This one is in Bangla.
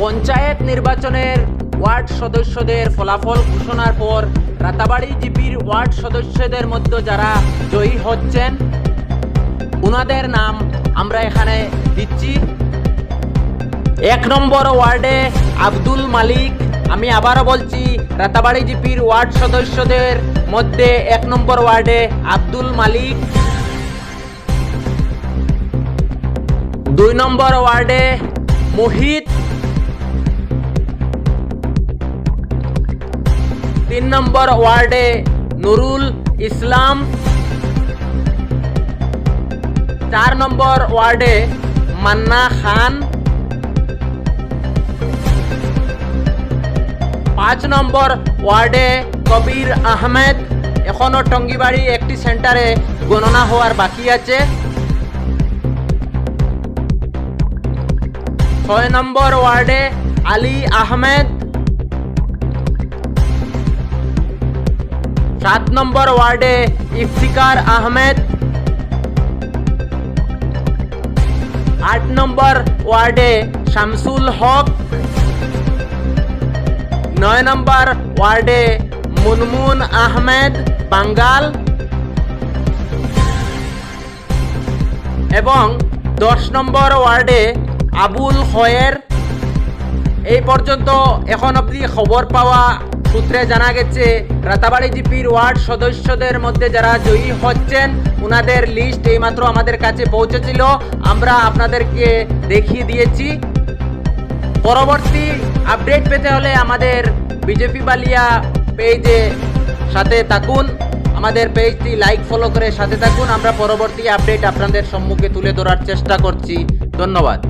পঞ্চায়েত নির্বাচনের ওয়ার্ড সদস্যদের ফলাফল ঘোষণার পর রাতাবাড়ি জিপির ওয়ার্ড সদস্যদের মধ্যে যারা জয়ী হচ্ছেন ওনাদের নাম আমরা এখানে দিচ্ছি। এক নম্বর ওয়ার্ডে আব্দুল মালিক। আমি আবারও বলছি, রাতাবাড়ি জিপির ওয়ার্ড সদস্যদের মধ্যে এক নম্বর ওয়ার্ডে আব্দুল মালিক। দুই নম্বর ওয়ার্ডে মোহিত তিন নম্বর ওয়ার্ডে নুরুল ইসলাম। চার নম্বর ওয়ার্ডে মান্না খান। পাঁচ নম্বর ওয়ার্ডে কবির আহমেদ। এখনও টঙ্গিবাড়ি একটি সেন্টারে গণনা হওয়ার বাকি আছে। ছয় নম্বর ওয়ার্ডে আলী আহমেদ। সাত নম্বর ওয়ার্ডে ইফতিকার আহমেদ। আট নম্বর ওয়ার্ডে শামসুল হক। নয় নম্বর ওয়ার্ডে মুনমুন আহমেদ বাঙ্গাল। এবং দশ নম্বর ওয়ার্ডে আবুল খয়ের। এই পর্যন্ত এখন অবধি খবর পাওয়া সূত্রে জানা গেছে, রাতাবাড়ি জিপির ওয়ার্ড সদস্যদের মধ্যে যারা জয়ী হচ্ছেন ওনাদের লিস্ট এইমাত্র আমাদের কাছে পৌঁছেছিল। আমরা আপনাদেরকে দেখিয়ে দিয়েছি। পরবর্তী আপডেট পেতে হলে আমাদের বিজেপি বালিয়া পেজে সাথে থাকুন। আমাদের পেজটি লাইক ফলো করে সাথে থাকুন। আমরা পরবর্তী আপডেট আপনাদের সম্মুখে তুলে ধরার চেষ্টা করছি। ধন্যবাদ।